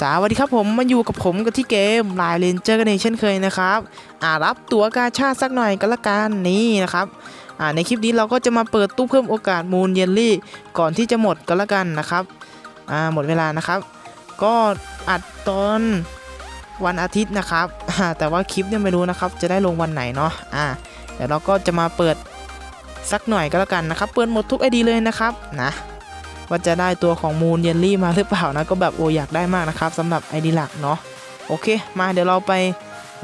สวัสดีครับผมมาอยู่กับผมกับที่เกมลายเลนเจอร์กันเองเช่นเคยนะครับอ่ารับตั๋วกาชาติสักหน่อยก็แล้วกันนี่นะครับอ่าในคลิปนี้เราก็จะมาเปิดตู้เพิ่มโอกาสมูลเยลลี่ ก่อนที่จะหมดก็แล้วกันนะครับอ่าหมดเวลานะครับ ก็อัดตอนวันอาทิตย์นะครับแต่ว่าคลิปเนี่ยไม่รู้นะครับ จะได้ลงวันไหนเนาะอ่าเดี๋ยวเราก็จะมาเปิดสักหน่อยก็แล้วกันนะครับ เปิดหมดทุกไอดีเลยนะครับนะ ว่าจะได้ตัวของมูนเยลลี่มาหรือเปล่านะก็แบบโออยากได้มากนะครับสำหรับไอดีหลักเนาะโอเค มาเดี๋ยวเราไป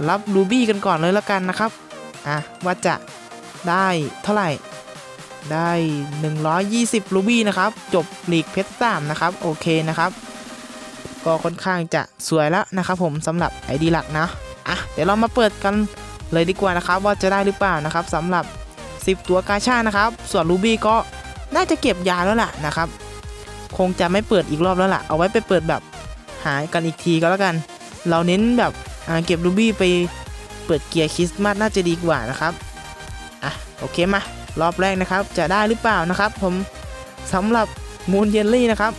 รับรูบี้กันก่อนเลยละกันนะครับอะว่าจะได้เท่าไหร่ได้ 120รูบี้นะครับ จบลีกเพชรสามนะครับ โอเคนะครับ ก็ค่อนข้างจะสวยแล้วนะครับผมสำหรับไอดีหลักนะอะเดี๋ยวเรามาเปิดกันเลยดีกว่านะครับ ว่าจะได้หรือเปล่านะครับสำหรับ 10 ตัวกาชานะครับ ส่วนรูบี้ก็น่าจะเก็บยาแล้วล่ะนะครับ คงจะไม่เปิดอีกรอบแล้วล่ะ เอาไว้ไปเปิดแบบหากันอีกทีก็แล้วกัน เราเน้นแบบเก็บรูบี้ไปเปิดเกียร์คริสต์มาสน่าจะดีกว่านะครับอะโอเคมารอบแรกนะครับ จะได้หรือเปล่านะครับ ผมสำหรับมูนเยลลี่นะครับ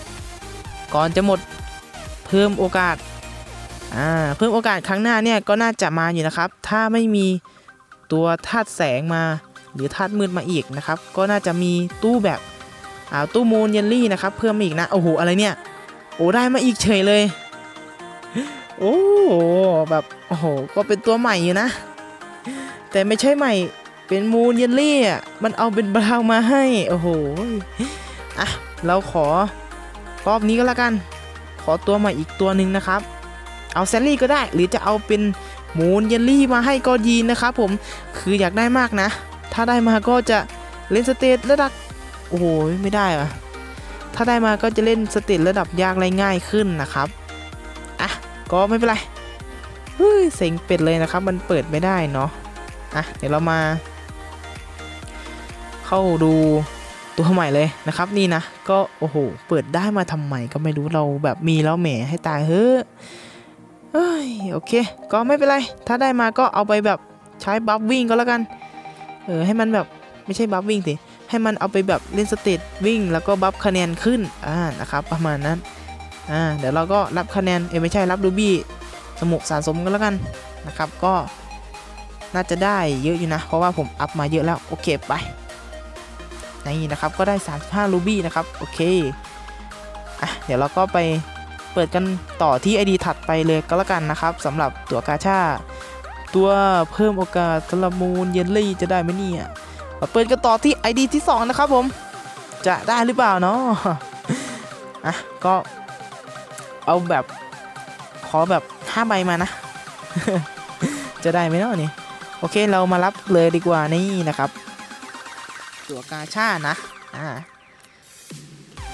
ก่อนจะหมดเพิ่มโอกาสอ่าเพิ่มโอกาสครั้งหน้าเนี่ยก็น่าจะมาอยู่นะครับ ถ้าไม่มีตัวธาตุแสงมา หรือธาตุมืดมาอีกนะครับ ก็น่าจะมีตู้แบบ อ่าตู้มูนเยลลี่นะครับเพิ่มมาอีกนะโอ้โหอะไรเนี่ยโอ้ได้มาอีกเฉยเลย โอ้แบบโอ้โหก็เป็นตัวใหม่อยู่นะ แต่ไม่ใช่ใหม่เป็นมูนเยลลี่อะมันเอาเป็นบราวมาให้โอ้โหอะเราขอรอบนี้ก็แล้วกัน ขอตัวใหม่อีกตัวหนึ่งนะครับ เอาแซลลี่ก็ได้หรือจะเอาเป็นมูนเยลลี่มาให้ก็ดีนะครับผมคืออยากได้มากนะ ถ้าได้มาก็จะเล่นสเตจระดับ โอ้โหไม่ได้อะถ้าได้มาก็จะเล่นสเตจระดับยากไรง่ายขึ้นนะครับ อะ ก็ไม่เป็นไรเฮ้ยเซ็งเป็ดเลยนะครับ มันเปิดไม่ได้เนาะ อะ เดี๋ยวเรามา เข้าดูตัวใหม่เลยนะครับ นี่นะ ก็โอ้โห เปิดได้มาทำไมก็ไม่รู้เราแบบมีแล้วแหมให้ตายเฮ้ยเฮ้ยโอเค ก็ไม่เป็นไร ถ้าได้มาก็เอาไปแบบใช้บัฟวิ่งก็แล้วกัน เออให้มันแบบไม่ใช่บัฟวิ่งสิ ให้มันเอาไปแบบเล่นสเตจวิ่ง แล้วก็บัฟคะแนนขึ้นอ่านะครับประมาณนั้นอ่าเดี๋ยวเราก็รับคะแนนเอไม่ใช่รับรูบี้สมุกสะสมกันแล้วกันนะครับก็น่าจะได้เยอะอยู่นะ เพราะว่าผมอัพมาเยอะแล้ว โอเคไปนี่นะครับก็ได้ 35รูบี้นะครับโอเคอะเดี๋ยวเราก็ไปเปิดกันต่อที่ ID ถัดไปเลยก็แล้วกันนะครับสำหรับตัวกาชาตัวเพิ่มโอกาสสลัมูลเยลลี่จะได้ไหมเนี่ย มาเปิดกันต่อที่ ID ที่ 2 นะครับผม จะได้หรือเปล่าเนาะอะก็เอาแบบขอแบบ5ใบมานะ จะได้ไหมเนาะนี่ โอเคเรามารับเลยดีกว่านี่นะครับ ตัวกาชานะ อ่า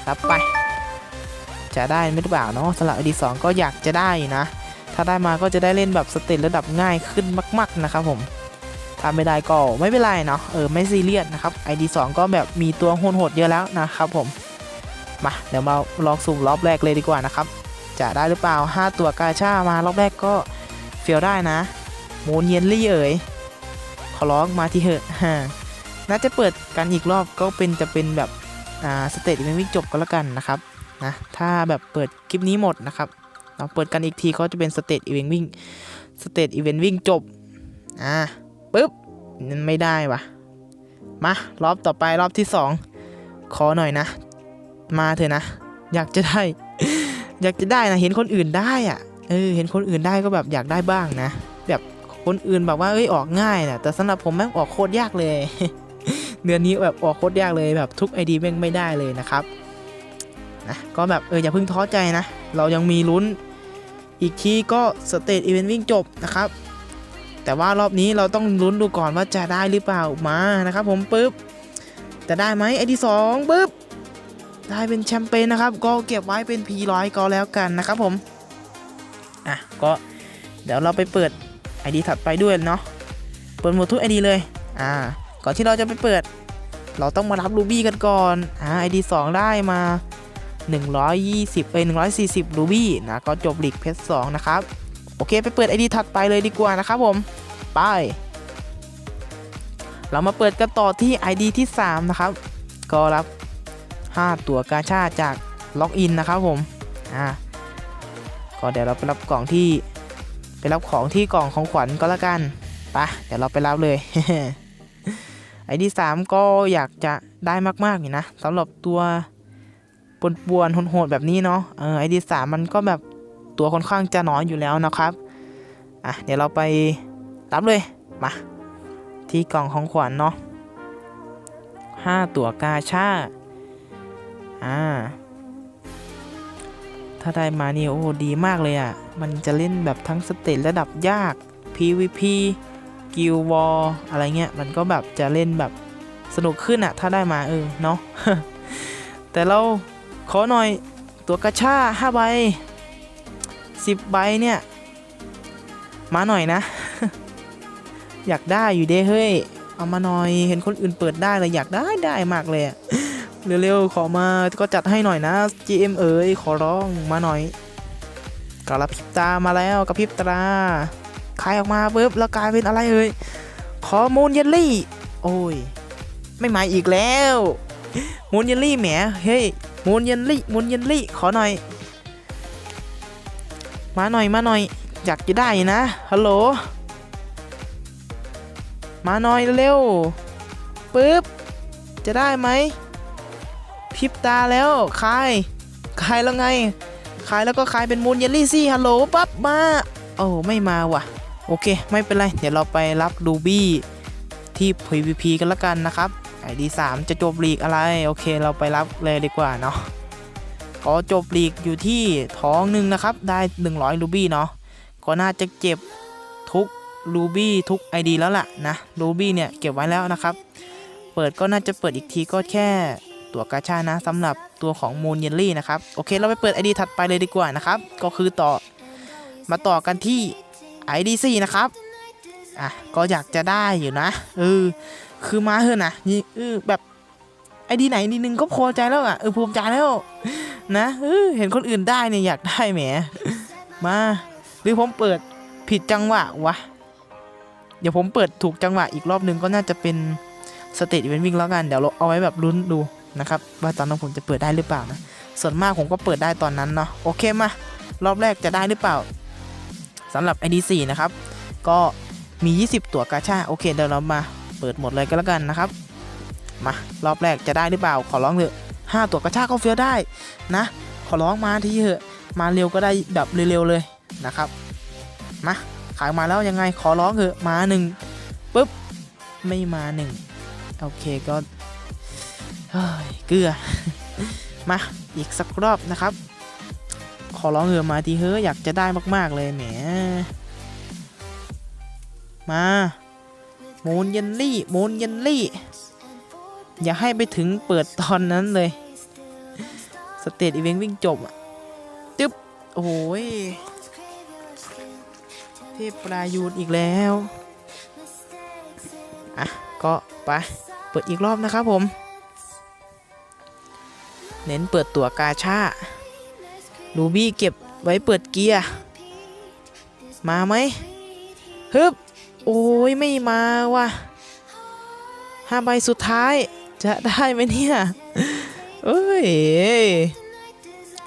รับไป จะได้ไหมหรือเปล่าเนาะสำหรับ ID 2 ก็อยากจะได้นะ ถ้าได้มาก็จะได้เล่นแบบสเตจระดับง่ายขึ้นมาก ๆนะครับผม ถ้าไม่ได้ก็ไม่เป็นไรเนาะเออไม่ซีเรียสนะครับ ID 2 ก็แบบมีตัวโหดๆเยอะแล้วนะครับผมมาเดี๋ยวมาลองสุ่มรอบแรกเลยดีกว่านะครับ จะได้หรือเปล่า 5 ตัวกาชามารอบแรกก็เฟียวได้นะมูนเยนลี่เอ๋ยขอร้องมาทีเหอะฮะน่าจะเปิดกันอีกรอบก็เป็นจะเป็นแบบอ่าสเตจอีเวนต์วิ่งจบก็แล้วกันนะครับนะถ้าแบบเปิดคลิปนี้หมดนะครับเราเปิดกันอีกทีก็จะเป็นสเตจอีเวนต์วิ่งสเตจอีเวนต์วิ่งจบอ่า ปึ๊บนั่นไม่ได้วะมารอบต่อไปรอบที่สองขอหน่อยนะ มาเถอะนะ อยากจะได้ อยากจะได้นะ เห็นคนอื่นได้อะเออ เห็นคนอื่นได้ก็แบบอยากได้บ้างนะ แบบคนอื่นแบบว่าเอ้ยออกง่ายนะแต่สำหรับผมแม่งออกโคตรยากเลย เดือนนี้แบบออกโคตรยากเลยแบบทุกไอดีแม่งไม่ได้เลยนะครับนะก็แบบเอออย่าเพิ่งท้อใจนะ เรายังมีลุ้น อีกทีก็สเตจอีเวนต์วิ่งจบนะครับ แต่ว่ารอบนี้เราต้องลุ้นดูก่อนว่าจะได้หรือเปล่ามานะครับ ผมปุ๊บจะได้ไหมไอที่สองปุ๊บได้เป็นแชมเปญนะครับ ก็เก็บไว้เป็น P100 ก็แล้วกันนะครับผมอะก็เดี๋ยวเราไปเปิด ID ถัดไปด้วยเนาะเปิดหมดทุก ID เลยอ่าก่อนที่เราจะไปเปิด เราต้องมารับรูบี้กันก่อนอ่า ID 2 ได้มา 120เอ้ย140รูบี้นะก็จบหลีกเพชร2นะครับ โอเค ไปเปิด ID ถัดไปเลยดีกว่านะครับผมไปเรามาเปิดกันต่อที่ ID ที่ 3 นะครับ ก็รับ 5 ตัวกาชาจากล็อกอินนะครับผมอ่าก็เดี๋ยวเราไปรับกล่องที่ไปรับของที่กล่องของขวัญก็แล้วกันปะเดี๋ยวเราไปรับเลยไอดีสามก็อยากจะได้มากๆอยู่นะสำหรับตัวปนปวนๆโหดๆแบบนี้เนาะเออไอดีสามมันก็แบบ ตัวค่อนข้างจะน้อยอยู่แล้วนะครับอะเดี๋ยวเราไปรับเลยมาที่กล่องของขวัญเนาะห้าตัวกาชาอ่าถ้าได้มานี่โอ้ดีมากเลยอะ่ะ มันจะเล่นแบบทั้งสเตจระดับยาก PVP กิลวอลอะไรเงี้ย มันก็แบบจะเล่นแบบสนุกขึ้นอะถ้าได้มาเออเนาะแต่เราขอหน่อยตัวกระชาห้าใบ สิบใบเนี่ย มาหน่อยนะ อยากได้อยู่เด้เฮ้ย เอามาหน่อยเห็นคนอื่นเปิดได้เลยอยากได้ได้มากเลยเร็วๆขอมาก็จัดให้หน่อยนะ GM เอ๋ยขอร้องมาหน่อยกระพริบตามาแล้วกระพริบตาคายออกมาปุ๊บแล้วกลายเป็นอะไรเอ่ยขอมูนเยลลี่ โอ้ย ไม่มาอีกแล้วมูนเยลลี่แหมเฮ้ยมูนเยลลี่มูนเยลลี่ขอหน่อย มาหน่อยมาหน่อย อยากจะได้นะฮัลโหลมาหน่อยเร็วปุ๊บจะได้ไหมพิบตาแล้วคายคายแล้วไงคายแล้วก็คายเป็นมูนเยลลี่ซี่ฮัลโหลปั๊บมาโอ้ไม่มาว่ะ โอเค ไม่เป็นไร เดี๋ยวเราไปรับดูบี้ที่ PVP กันละกันนะครับไอดี3จะจบลีกอะไร โอเค เราไปรับเลยดีกว่าเนาะ ก็จบลีกอยู่ที่ท้องหนึ่งนะครับ ได้ 100 รูบี้เนาะก็น่าจะเก็บทุกรูบี้ทุก ID แล้วล่ะนะรูบี้เนี่ยเก็บไว้แล้วนะครับ เปิดก็น่าจะเปิดอีกทีก็แค่ตัวกาชานะสำหรับตัวของมูนเยลลี่นะครับ โอเค เราไปเปิด ID ถัดไปเลยดีกว่านะครับ ก็คือต่อมาต่อกันที่ ID 4นะครับ อะ ก็อยากจะได้อยู่นะเออคือมาเถอะนะนี่เออแบบ ID ไหนนิดนึงก็พอใจแล้วอะเออภูมิใจแล้ว นะเออเห็นคนอื่นได้เนี่ยอยากได้แหม มาหรือผมเปิดผิดจังหวะวะ เดี๋ยวผมเปิดถูกจังหวะอีกรอบนึงก็น่าจะเป็นสเตจอีเวนต์วิ่งแล้วกัน เดี๋ยวเราเอาไว้แบบลุ้นดูนะครับว่าตอนนั้นผมจะเปิดได้หรือเปล่านะ ส่วนมากผมก็เปิดได้ตอนนั้นเนาะโอเคมารอบแรกจะได้หรือเปล่าสำหรับ ID4 นะครับ ก็มี 20 ตั๋วกาชาโอเคเดี๋ยวเรามาเปิดหมดเลยก็แล้วกันนะครับ มารอบแรกจะได้หรือเปล่าขอร้องเถอะ 5 ตัวกาชาก็เฟี้ยวได้นะ ขอร้องมาทีเถอะมาเร็วก็ได้แบบเร็วๆเลยนะครับมาขายมาแล้วยังไงขอร้องเถอะมาหนึ่งปุ๊บไม่มาหนึ่งโอเคก็เฮ้ยเกลือมาอีกสักรอบนะครับ ขอร้องเถอะมาทีเฮ้ยอยากจะได้มาก ๆเลยแหมมามูนเยนลี่มูนเยนลี่ อย่าให้ไปถึงเปิดตอนนั้นเลย สเตจอีเวนต์วิ่งจบอะจึ๊บ โอ้ยเทพปลายูนอีกแล้ว อะ ก็ไป เปิดอีกรอบนะครับผม เน้นเปิดตัวกาชาลูบี้เก็บไว้เปิดเกียร์ มาไหมฮึบ โอ้ยไม่มาว่ะห้าใบสุดท้าย จะได้ไหมเนี่ยเอ้ย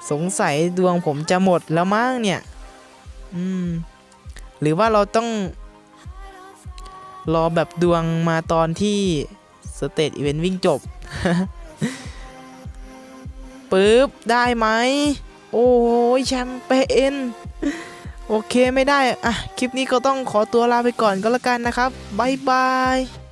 สงสัยดวงผมจะหมดแล้วมั้งเนี่ย อืม หรือว่าเราต้อง รอแบบดวงมาตอนที่สเตจอีเวนต์วิ่งจบปึ๊บ ได้ไหม โอ้ยแชมเปญโอเคไม่ได้ อะ คลิปนี้ก็ต้องขอตัวลาไปก่อนก็แล้วกันนะครับ บ๊ายบาย